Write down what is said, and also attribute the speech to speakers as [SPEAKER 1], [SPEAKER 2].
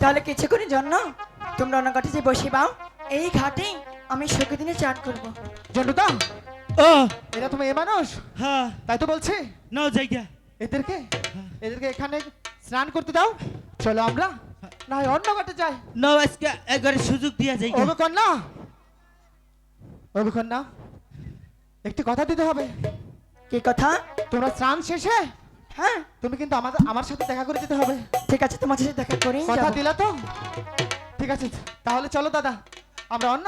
[SPEAKER 1] তাহলে কিছুক্ষণের জন্য? তোমরা অন্য ঘাটে যে বসে পাও এই ঘাটেই আমি সুখে দিনে চান করব।
[SPEAKER 2] ও।
[SPEAKER 3] এরা তুমি এ মানুষ।
[SPEAKER 2] হ্যাঁ।
[SPEAKER 3] তাই তো বলছি।
[SPEAKER 2] নাও জায়গা।
[SPEAKER 3] এদেরকে? এদেরকে এখানে স্নান করতে দাও। চলো আমরা। না হয় অন্য ঘাটে যাই।
[SPEAKER 2] না আজকে একবারে সুযোগ দিয়া জায়গা
[SPEAKER 3] ওগো কন্যা। ওগো কন্যা একটি কথা দিতে হবে।
[SPEAKER 1] কি কথা?
[SPEAKER 3] তোমরা স্নান শেষে
[SPEAKER 1] হ্যাঁ।
[SPEAKER 3] তুমি কিন্তু আমাদের আমার সাথে দেখা করে যেতে হবে।
[SPEAKER 1] ঠিক আছে তোমার সাথে দেখা করি
[SPEAKER 3] কথা দিলা তো? ঠিক আছে তাহলে চলো দাদা আমরা অন্য